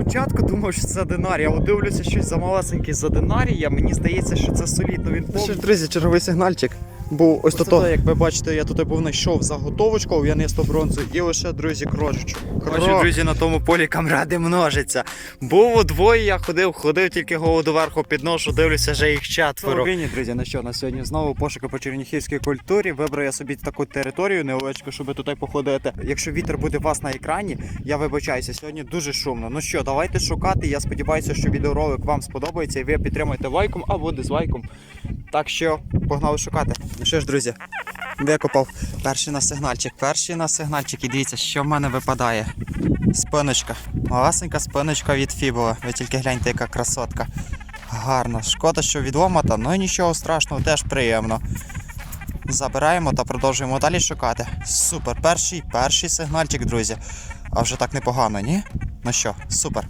спочатку думав, що це динарій, але дивлюся щось за малесенький за динарія. Мені здається, що це солідно. Він Ще друзі, черговий сигнальчик. Був ось тут, як ви бачите, я тут був знайшов заготовочку в'янисту бронзу і лише, друзі, крошечку. Коротше, друзі, на тому полі камради множиться. Був удвоє, я ходив, ходив тільки голову доверху підношу, дивлюся, вже їх четверо. Україні, друзі, на що на сьогодні знову пошуки по черніхівській культурі. Вибрав я собі таку територію невеличку, щоб тут походити. Якщо вітер буде у вас на екрані, я вибачаюся, сьогодні дуже шумно. Ну що, давайте шукати. Я сподіваюся, що відеоролик вам сподобається і ви підтримаєте лайком або дизлайком. Так що погнали шукати. Ну що ж, друзі, викопав перший на сигнальчик. Перший на сигнальчик. І дивіться, що в мене випадає. Спиночка. Малесенька спиночка від Фібула. Ви тільки гляньте, яка красотка. Гарно. Шкода, що відломата, ну і нічого страшного, теж приємно. Забираємо та продовжуємо далі шукати. Супер, перший, перший сигнальчик, друзі. А вже так непогано, ні? Ну що, супер.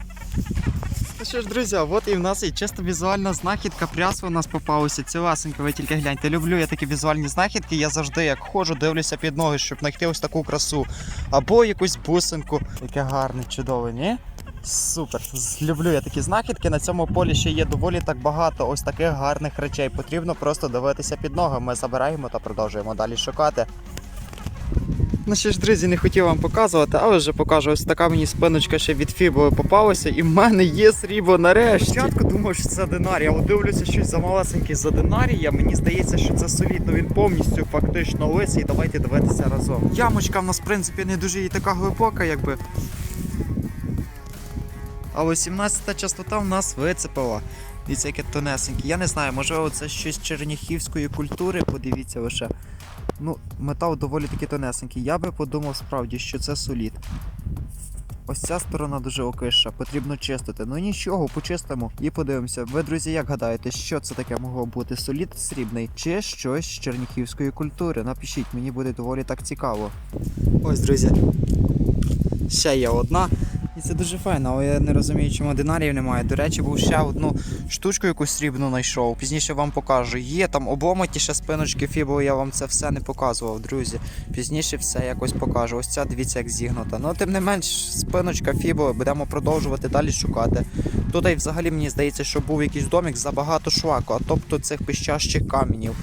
Що ж, друзі, от і в нас і чисто візуальна знахідка. Прясо у нас попалося цілесенько, ви тільки гляньте. Люблю я такі візуальні знахідки. Я завжди як ходжу, дивлюся під ноги, щоб знайти ось таку красу. Або якусь бусинку. Яке гарне, чудове, ні? Супер. Люблю я такі знахідки. На цьому полі ще є доволі так багато ось таких гарних речей. Потрібно просто дивитися під ноги. Ми забираємо та продовжуємо далі шукати. Ну що ж, друзі, не хотів вам показувати, але вже покажу. Ось така мені спиночка ще від фіболи попалася, і в мене є срібло нарешті. Спочатку думав, що це динарій, але дивлюся щось за малесенький за динарія. Мені здається, що це солідно. Він повністю фактично лисий. Давайте дивитися разом. Ямочка в нас, в принципі, не дуже і така глибока, якби. Але 17 частота в нас вицепила. Дивіться, яке тонесеньке. Я не знаю, можливо, це щось черніхівської культури, подивіться лише. Ну, метал доволі таки тонесенький. Я би подумав справді, що це солід. Ось ця сторона дуже окиша, потрібно чистити. Ну нічого, почистимо і подивимося. Ви, друзі, як гадаєте, що це таке могло бути? Солід срібний чи щось з черніхівської культури? Напишіть, мені буде доволі так цікаво. Ось, друзі. Ще є одна. І це дуже файно, але я не розумію, чому динарів немає. До речі, був ще одну штучку, якусь срібну знайшов. Пізніше вам покажу. Є там обломаті ще спиночки фібо, я вам це все не показував, друзі. Пізніше все якось покажу. Ось ця дивіться, як зігнута. Ну, тим не менш, спиночка фібо, будемо продовжувати далі шукати. Тут і взагалі мені здається, що був якийсь домик забагато шлаку, а тобто цих пищащих каменів.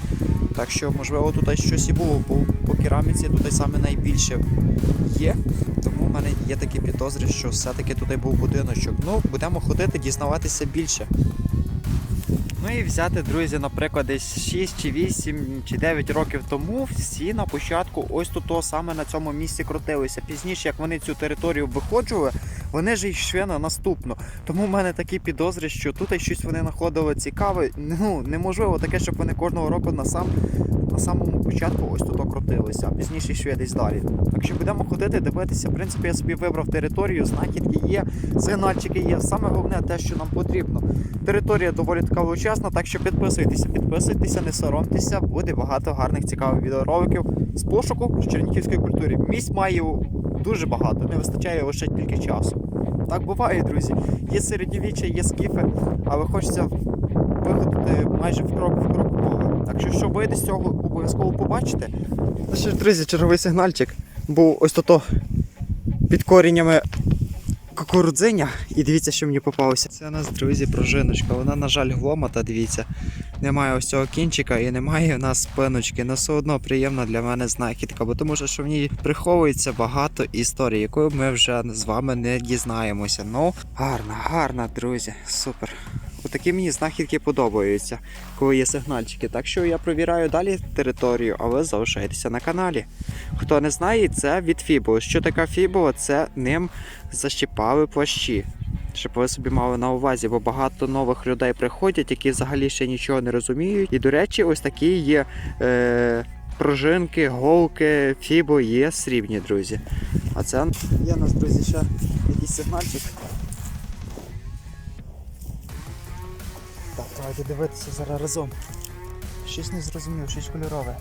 Так що, можливо, тут щось і було, бо по кераміці тут саме найбільше є. Тому в мене є такі підозри, що все-таки тут був будиночок. Ну, будемо ходити, дізнаватися більше. Ну і взяти, друзі, наприклад, десь 6 чи 8 чи 9 років тому всі на початку ось тут саме на цьому місці крутилися. Пізніше, як вони цю територію виходжували, вони ж йшли на наступну. Тому в мене такі підозри, що тут щось вони знаходили цікаве. Ну, неможливо таке, щоб вони кожного року на сам на самому початку ось тут крутилися, а пізніше йшли десь далі. Так що будемо ходити, дивитися. В принципі, я собі вибрав територію, знахідки є, сигнальчики є. Саме головне те, що нам потрібно. Територія доволі така величезна, так що підписуйтеся, підписуйтеся, не соромтеся, буде багато гарних цікавих відеороликів з пошуку чернігівської культури. Місць маю дуже багато, не вистачає лише тільки часу. Так буває, друзі. Є середньовіччя, є скіфи, але хочеться виходити майже в крок в крок мова. Так що, що вийде з цього, обов'язково побачите. Ну що ж, друзі, черговий сигнальчик був ось тут під коріннями кукурудзиня. І дивіться, що мені попалося. Це у нас, друзі, пружиночка. Вона, на жаль, гломата, дивіться. Немає ось цього кінчика і немає у нас спиночки. але все одно приємна для мене знахідка, бо тому що в ній приховується багато історій, якою ми вже з вами не дізнаємося. Ну, гарна, гарна, друзі, супер. Отакі мені знахідки подобаються, коли є сигнальчики. Так що я провіряю далі територію, а ви залишайтеся на каналі. Хто не знає, це від Фібо. Що таке Фібо? Це ним защіпали плащі. Щоб ви собі мали на увазі, бо багато нових людей приходять, які взагалі ще нічого не розуміють. І, до речі, ось такі є е, пружинки, голки, фібо є срібні, друзі. А це є у нас, друзі, ще якийсь сигнальчик. Так, давайте дивитися зараз разом. Щось не зрозумів, щось кольорове.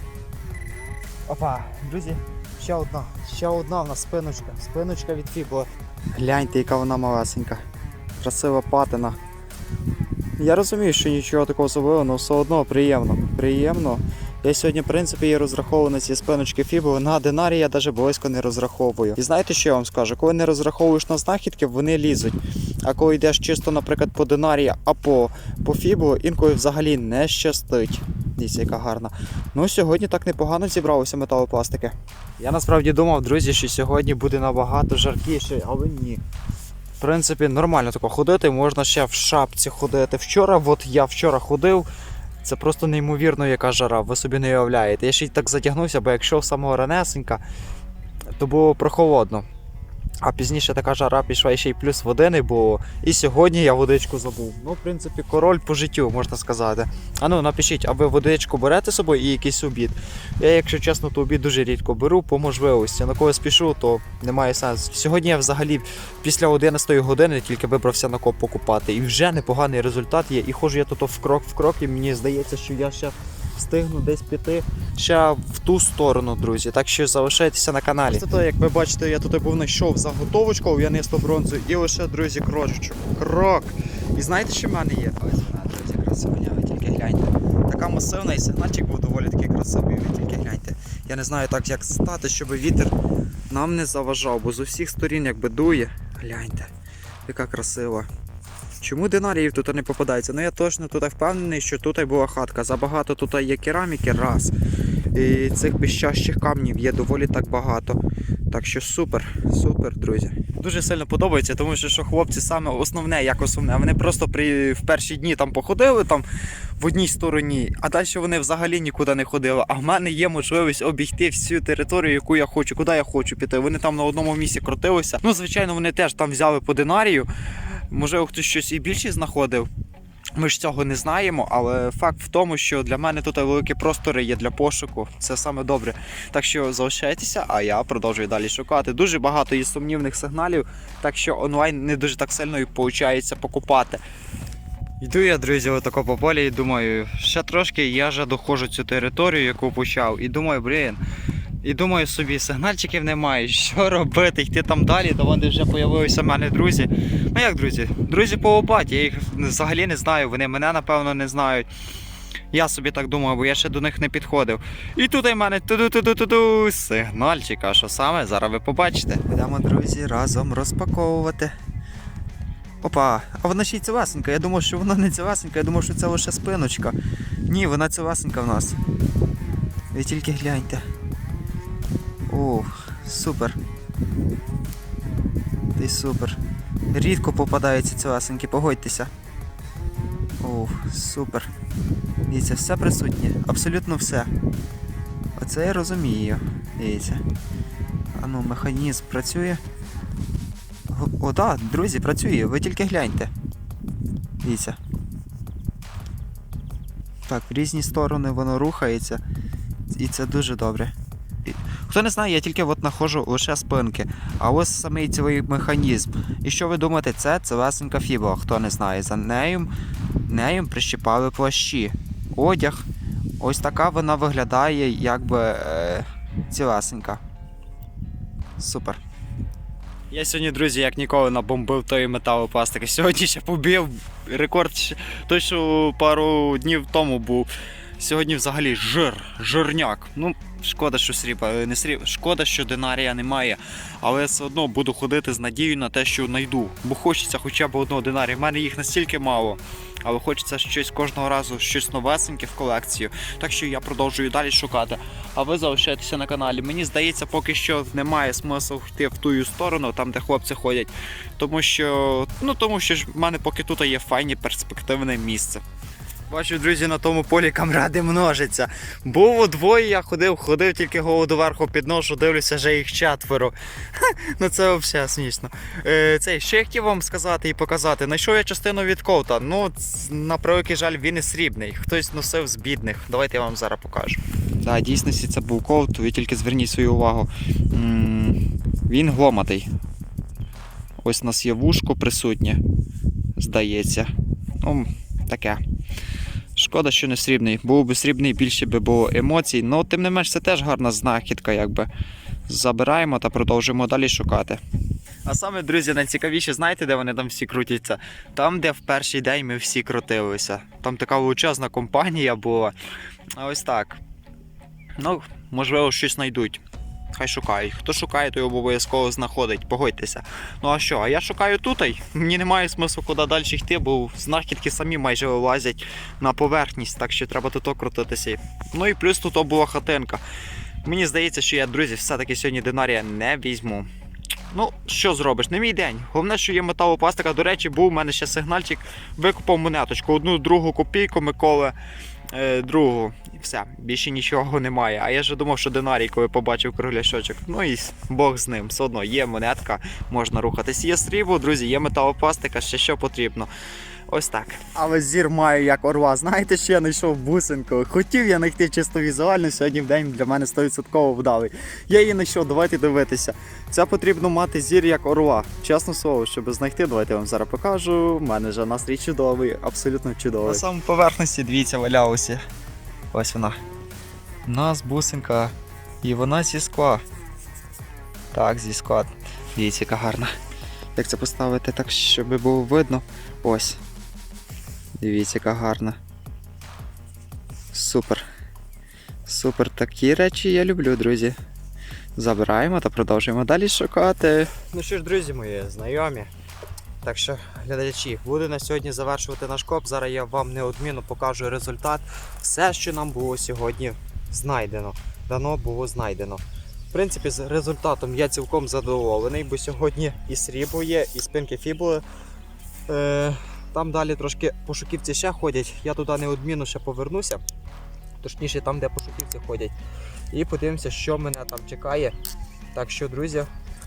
Опа, друзі, ще одна. Ще одна в нас спиночка. Спиночка від Фібо. Гляньте, яка вона малесенька. Красива патина. Я розумію, що нічого такого особливого, але все одно приємно. Приємно. Я сьогодні, в принципі, є розраховую на ці спиночки Фібо. На динарі я навіть близько не розраховую. І знаєте, що я вам скажу? Коли не розраховуєш на знахідки, вони лізуть. А коли йдеш чисто, наприклад, по динарії, а по, по фібу, інколи взагалі не щастить. Дивіться, яка гарна. Ну, сьогодні так непогано зібралося металопластики. Я насправді думав, друзі, що сьогодні буде набагато жаркіше, але ні. Принципі, нормально тако ходити, можна ще в шапці ходити. Вчора, от я вчора ходив, це просто неймовірно, яка жара, ви собі не уявляєте. Я ще й так затягнувся, бо якщо самого ранесенька, то було прохолодно. А пізніше така жара пішла ще й плюс водини було. І сьогодні я водичку забув. Ну, в принципі, король по життю, можна сказати. А ну напишіть, а ви водичку берете з собою і якийсь обід. Я, якщо чесно, то обід дуже рідко беру по можливості. На коли спішу, то немає сенсу. Сьогодні я взагалі після 11 години тільки вибрався на коп покупати. І вже непоганий результат є. І ходжу я тут в крок в крок, і мені здається, що я ще встигну десь піти ще в ту сторону, друзі. Так що залишайтеся на каналі. Це то, як ви бачите, я тут був знайшов заготовочку ув'янисту бронзу і лише, друзі, крочечок. Крок. І знаєте, що в мене є? Ось вона, друзі, красивня, ви тільки гляньте. Така масивна і сигнальчик був доволі такий красивий, ви тільки гляньте. Я не знаю так, як стати, щоб вітер нам не заважав, бо з усіх сторін якби дує. Гляньте, яка красива. Чому динаріїв тут не попадається? Ну я точно тут впевнений, що тут була хатка. Забагато тут є кераміки, раз. І цих піщащих камнів є доволі так багато. Так що супер, супер, друзі. Дуже сильно подобається, тому що, що хлопці саме основне, як основне, вони просто при в перші дні там походили там в одній стороні, а далі вони взагалі нікуди не ходили. А в мене є можливість обійти всю територію, яку я хочу, куди я хочу піти. Вони там на одному місці крутилися. Ну, звичайно, вони теж там взяли по динарію. Можливо, хтось щось і більше знаходив. Ми ж цього не знаємо, але факт в тому, що для мене тут великі простори є для пошуку. Це саме добре. Так що залишайтеся, а я продовжую далі шукати. Дуже багато є сумнівних сигналів, так що онлайн не дуже так сильно і виходить покупати. Йду я, друзі, отако по полі і думаю, ще трошки я вже доходжу цю територію, яку почав. І думаю, блін. І думаю собі, сигнальчиків немає, що робити, йти там далі, то вони вже з'явилися в мене друзі. Ну як друзі? Друзі по лопаті, я їх взагалі не знаю, вони мене напевно не знають. Я собі так думаю, бо я ще до них не підходив. І тут у мене ту-ду-ту-ду-ту-ду, сигнальчик, а що саме, зараз ви побачите. Будемо, друзі, разом розпаковувати. Опа, а вона ще й цілесенька. Я думав, що вона не цілесенька, я думав, що це лише спиночка. Ні, вона цілесенька в нас. Ви тільки гляньте. Ох, супер. Ти супер. Рідко попадаються цілесенькі, погодьтеся. Ох, супер. Дивіться, все присутнє. Абсолютно все. Оце я розумію. Дивіться. А ну, механізм працює. О, так, друзі, працює, ви тільки гляньте. Дивіться. Так, в різні сторони воно рухається. І це дуже добре. Хто не знає, я тільки от знаходжу лише спинки. А ось самий цілий механізм. І що ви думаєте, це целесенька фіба. Хто не знає, за нею, нею прищіпали плащі. Одяг. Ось така вона виглядає, якби е, цілесенька. Супер. Я сьогодні, друзі, як ніколи набомбив тої металопластики. Сьогодні ще побив рекорд той, що пару днів тому був. Сьогодні взагалі жир, жирняк. Ну, шкода, що срібла, е, не сріб, шкода, що динарія немає. Але все одно буду ходити з надією на те, що знайду. Бо хочеться хоча б одного динарія. В мене їх настільки мало. Але хочеться щось кожного разу, щось новесеньке в колекцію. Так що я продовжую далі шукати. А ви залишайтеся на каналі. Мені здається, поки що немає смислу йти в ту сторону, там де хлопці ходять. Тому що, ну тому що ж в мене поки тут є файні перспективне місце. Бачу, друзі, на тому полі камради множиться. Було двоє, я ходив, ходив, тільки голову доверху підношу, дивлюся, вже їх четверо. Ха, ну це взагалі смішно. Е, цей, ще хотів вам сказати і показати. Знайшов я частину від ковта. Ну, на превеликий жаль, він і срібний. Хтось носив з бідних. Давайте я вам зараз покажу. Так, дійсності це був ковт, ви тільки зверніть свою увагу. М, Він гломатий. Ось у нас є вушко присутнє, здається. Ну, таке. Шкода, що не срібний. Був би срібний, більше би було емоцій. Ну, тим не менш, це теж гарна знахідка, якби. Забираємо та продовжуємо далі шукати. А саме, друзі, найцікавіше, знаєте, де вони там всі крутяться? Там, де в перший день ми всі крутилися. Там така величезна компанія була. А ось так. Ну, можливо, щось знайдуть. Хай шукають. Хто шукає, той обов'язково знаходить, погодьтеся. Ну а що? А я шукаю тут. Мені немає смислу куди далі йти, бо знахідки самі майже вилазять на поверхність, так що треба тут крутитися. Ну і плюс тут була хатинка. Мені здається, що я, друзі, все-таки сьогодні динарія не візьму. Ну, що зробиш, не мій день. Головне, що є металопластика. До речі, був у мене ще сигнальчик, викупав монеточку, одну другу копійку Миколи, другу. І все, більше нічого немає. А я ж думав, що динарій, коли побачив кругляшочок. Ну і Бог з ним. Все одно є монетка, можна рухатись. Є срібло, друзі, є металопластика, ще що потрібно. Ось так. Але зір маю як орла. Знаєте, що я знайшов бусинку? Хотів я знайти чисто візуально, сьогодні в день для мене 100% вдалий. Я її знайшов, давайте дивитися. Це потрібно мати зір як орла. Чесно слово, щоб знайти, давайте я вам зараз покажу. У мене вже настрій чудовий, абсолютно чудовий. На самому поверхності, дивіться, валялося. Ось вона. У нас бусинка. І вона зі скла. Так, зі скла. Дивіться, яка гарна. Як це поставити так, щоб було видно? Ось. Дивіться, яка гарна. Супер. Супер. Такі речі я люблю, друзі. Забираємо та продовжуємо далі шукати. Ну що ж, друзі мої, знайомі. Так що, глядачі, буду на сьогодні завершувати наш коп. Зараз я вам неодмінно покажу результат. Все, що нам було сьогодні знайдено. Дано було знайдено. В принципі, з результатом я цілком задоволений, бо сьогодні і срібло є, і спинки фібули. Е, там далі трошки пошуківці ще ходять. Я туди неодмінно ще повернуся. Точніше, там, де пошуківці ходять. І подивимося, що мене там чекає. Так що, друзі,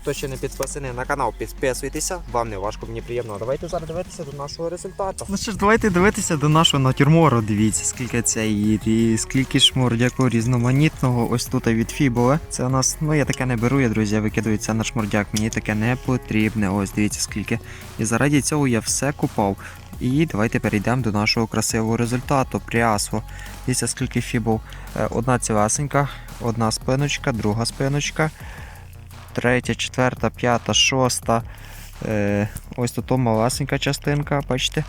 Хто ще не підписаний на канал, підписуйтеся, вам не важко, мені приємно. Давайте зараз дивитися до нашого результату. Ну що ж, давайте дивитися до нашого натюрмору. Дивіться, скільки це і скільки шмурдяку різноманітного. Ось тут від Фібола. Це у нас, ну я таке не беру, я друзі, викидаю це на шмурдяк. Мені таке не потрібне. Ось дивіться скільки. І заради цього я все купав. І давайте перейдемо до нашого красивого результату. Пріасво. Дивіться, скільки фібол. Е, Одна цілесенька, одна спиночка, друга спиночка, третя, четверта, п'ята, шоста. Е, ось тут малесенька частинка, бачите,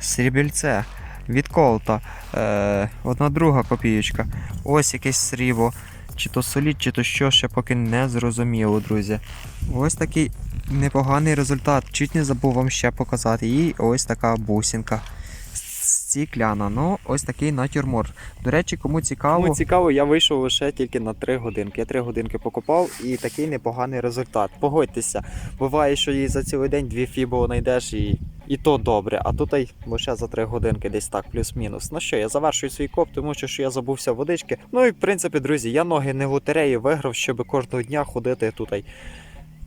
срібільце від колта. Е, одна друга копієчка. Ось якесь срібло. Чи то солід, чи то що, ще поки не зрозуміло, друзі. Ось такий непоганий результат. Чуть не забув вам ще показати. І ось така бусинка. Стікляна. Ну, ось такий натюрморт. До речі, кому цікаво. Кому цікаво, я вийшов лише тільки на 3 годинки. Я 3 годинки покупав і такий непоганий результат. Погодьтеся, буває, що і за цілий день дві фібо знайдеш і. І то добре, а тут й лише за 3 годинки десь так, плюс-мінус. Ну що, я завершую свій коп, тому що я забувся водички. Ну і в принципі, друзі, я ноги не в лотереї виграв, щоб кожного дня ходити тут.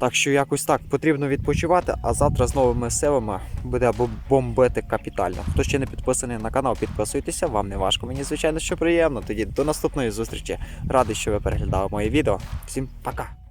Так що якось так потрібно відпочивати, а завтра з новими силами буде бо- бомбити капітально. Хто ще не підписаний на канал, підписуйтеся, вам не важко. Мені звичайно, що приємно. Тоді до наступної зустрічі. Радий, що ви переглядали моє відео. Всім пока!